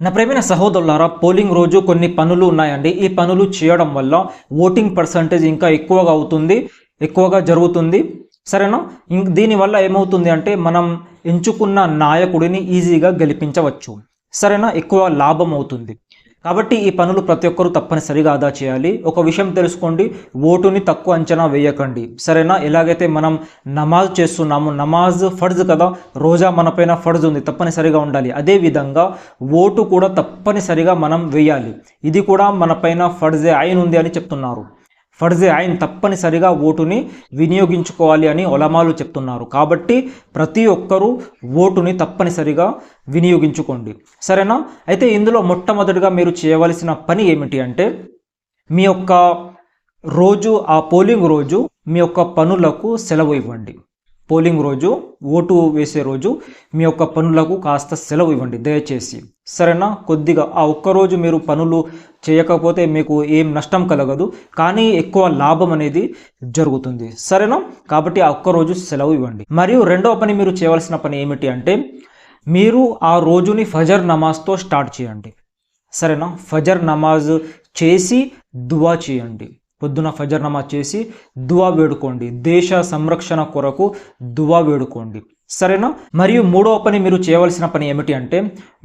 నా ప్రేమైన సహోదరులారా పోలింగ్ రోజు కొన్ని పనులు ఉన్నాయండి. ఈ పనులు చేయడం వల్ల ఓటింగ్ పర్సంటేజ్ ఇంకా ఎక్కువగా అవుతుంది ఎక్కువగా జరుగుతుంది. సరేనా? ఇంక దీనివల్ల ఏమవుతుంది అంటే మనం ఎంచుకున్న నాయకుడిని ఈజీగా గెలిపించవచ్చు. సరేనా? ఎక్కువ లాభం అవుతుంది. కాబట్టి ఈ పనులు ప్రతి ఒక్కరూ తప్పనిసరిగా ఆదా చేయాలి. ఒక విషయం తెలుసుకోండి ఓటుని తక్కువ అంచనా వేయకండి. సరేనా? ఎలాగైతే మనం నమాజ్ చేస్తున్నాము నమాజ్ ఫర్జ్ కదా రోజా మనపైన ఫర్జ్ ఉంది తప్పనిసరిగా ఉండాలి. అదే విధంగా ఓటు కూడా తప్పనిసరిగా మనం వేయాలి. ఇది కూడా మనపైన ఫర్జే అయిన ఉంది అని చెప్తున్నారు. ఫర్జే ఆయన తప్పనిసరిగా ఓటుని వినియోగించుకోవాలి అని ఒలమాలు చెప్తున్నారు. కాబట్టి ప్రతి ఒక్కరూ ఓటుని తప్పనిసరిగా వినియోగించుకోండి. సరేనా? అయితే ఇందులో మొట్టమొదటిగా మీరు చేయవలసిన పని ఏమిటి అంటే మీ యొక్క రోజు ఆ పోలింగ్ రోజు మీ యొక్క పనులకు సెలవు ఇవ్వండి. పోలింగ్ రోజు ఓటు వేసే రోజు మీ యొక్క పనులకు కాస్త సెలవు ఇవ్వండి దయచేసి. సరేనా? కొద్దిగా ఆ ఒక్కరోజు మీరు పనులు చేయకపోతే మీకు ఏం నష్టం కలగదు. కానీ ఎక్కువ లాభం అనేది జరుగుతుంది. సరేనా? కాబట్టి ఆ ఒక్కరోజు సెలవు ఇవ్వండి. మరియు రెండవ పని మీరు చేయవలసిన పని ఏమిటి అంటే మీరు ఆ రోజుని ఫజర్ నమాజ్తో స్టార్ట్ చేయండి. సరేనా? ఫజర్ నమాజ్ చేసి దువా చేయండి. పొద్దున ఫజర్ నమాజ్ చేసి దువా వేడుకోండి. దేశ సంరక్షణ కొరకు దువా వేడుకోండి. సరేనా? మరియు మూడవ పని మీరు చేయవలసిన పని ఏమిటి అంటే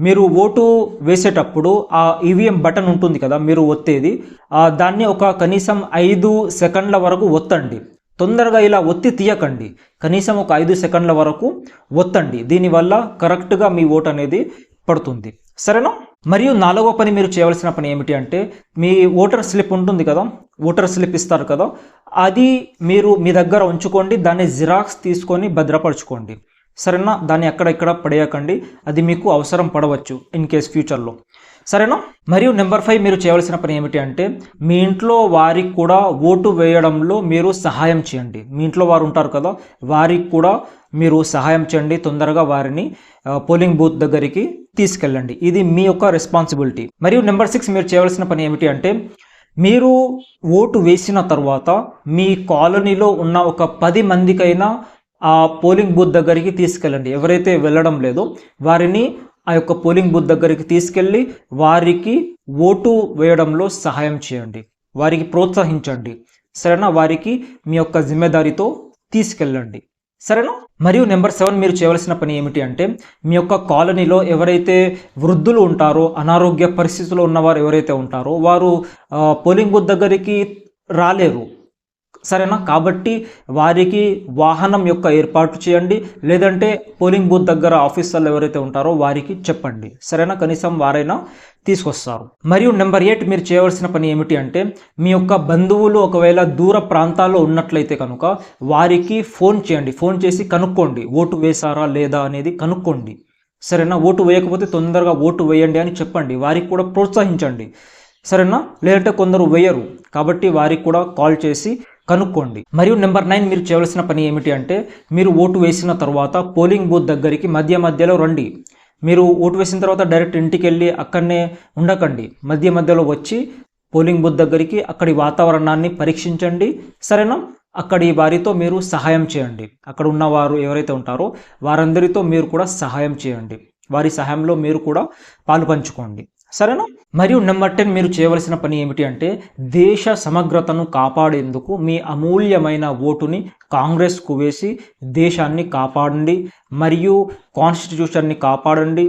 మీరు ఓటు వేసేటప్పుడు ఆ ఈవీఎం బటన్ ఉంటుంది కదా మీరు ఒత్తేది దాన్ని ఒక కనీసం ఐదు సెకండ్ల వరకు ఒత్తండి. తొందరగా ఇలా ఒత్తి తీయకండి. కనీసం ఒక ఐదు సెకండ్ల వరకు ఒత్తండి. దీనివల్ల కరెక్ట్గా మీ ఓటు అనేది పడుతుంది. సరేనా? మరియు నాలుగో పని మీరు చేయవలసిన పని ఏమిటి అంటే మీ ఓటర్ స్లిప్ ఉంటుంది కదా ఓటర్ స్లిప్ ఇస్తారు కదా అది మీరు మీ దగ్గర ఉంచుకోండి దాన్ని జిరాక్స్ తీసుకొని భద్రపరచుకోండి. సరేనా? దాన్ని ఎక్కడెక్కడ పడేయకండి. అది మీకు అవసరం పడవచ్చు ఇన్ కేస్ ఫ్యూచర్లో. సరేనా? మరియు నెంబర్ ఫైవ్ మీరు చేయవలసిన పని ఏమిటి అంటే మీ ఇంట్లో వారికి కూడా ఓటు వేయడంలో మీరు సహాయం చేయండి. మీ ఇంట్లో వారు ఉంటారు కదా వారికి కూడా మీరు సహాయం చేయండి. తొందరగా వారిని పోలింగ్ బూత్ దగ్గరికి తీసుకెళ్ళండి. ఇది మీ యొక్క రెస్పాన్సిబిలిటీ. మరియు నెంబర్ సిక్స్ మీరు చేయవలసిన పని ఏమిటి అంటే మీరు ఓటు వేసిన తర్వాత మీ కాలనీలో ఉన్న ఒక పది మందికైనా ఆ పోలింగ్ బూత్ దగ్గరికి తీసుకెళ్ళండి. ఎవరైతే వెళ్ళడం లేదో వారిని ఆ యొక్క పోలింగ్ బూత్ దగ్గరికి తీసుకెళ్ళి వారికి ఓటు వేయడంలో సహాయం చేయండి. వారికి ప్రోత్సహించండి. సరేనా? వారికి మీ యొక్క జిమ్మెదారితో తీసుకెళ్ళండి. సరేనా? మరియు నెంబర్ సెవెన్ మీరు చేయవలసిన పని ఏమిటి అంటే మీ యొక్క కాలనీలో ఎవరైతే వృద్ధులు ఉంటారో అనారోగ్య పరిస్థితుల్లో ఉన్నవారు ఎవరైతే ఉంటారో వారు పోలింగ్ బూత్ దగ్గరికి రాలేరు. సరేనా? కాబట్టి వారికి వాహనం యొక్క ఏర్పాటు చేయండి. లేదంటే పోలింగ్ బూత్ దగ్గర ఆఫీసర్లు ఎవరైతే ఉంటారో వారికి చెప్పండి. సరేనా? కనీసం వారైనా తీసుకొస్తారు. మరియు నెంబర్ ఎయిట్ మీరు చేయవలసిన పని ఏమిటి అంటే మీ యొక్క బంధువులు ఒకవేళ దూర ప్రాంతాల్లో ఉన్నట్లయితే కనుక వారికి ఫోన్ చేయండి. ఫోన్ చేసి కనుక్కోండి. ఓటు వేశారా లేదా అనేది కనుక్కోండి. సరేనా? ఓటు వేయకపోతే తొందరగా ఓటు వేయండి అని చెప్పండి. వారికి కూడా ప్రోత్సహించండి. సరేనా? లేదంటే కొందరు వేయరు. కాబట్టి వారికి కూడా కాల్ చేసి కనుక్కోండి. మరియు నెంబర్ నైన్ మీరు చేయవలసిన పని ఏమిటి అంటే మీరు ఓటు వేసిన తర్వాత పోలింగ్ బూత్ దగ్గరికి మధ్య మధ్యలో రండి. మీరు ఓటు వేసిన తర్వాత డైరెక్ట్ ఇంటికి వెళ్ళి అక్కడనే ఉండకండి. మధ్య మధ్యలో వచ్చి పోలింగ్ బూత్ దగ్గరికి అక్కడి వాతావరణాన్ని పరీక్షించండి. సరేనా? అక్కడి వారితో మీరు సహాయం చేయండి. అక్కడ ఉన్నవారు ఎవరైతే ఉంటారో వారందరితో మీరు కూడా సహాయం చేయండి. వారి సహాయంలో మీరు కూడా పాలు పంచుకోండి. సరేనా? మరియు నెంబర్ టెన్ మీరు చేయవలసిన పని ఏమిటి అంటే దేశ సమగ్రతను కాపాడేందుకు మీ అమూల్యమైన ఓటుని కాంగ్రెస్కు వేసి దేశాన్ని కాపాడండి మరియు కాన్స్టిట్యూషన్ని కాపాడండి.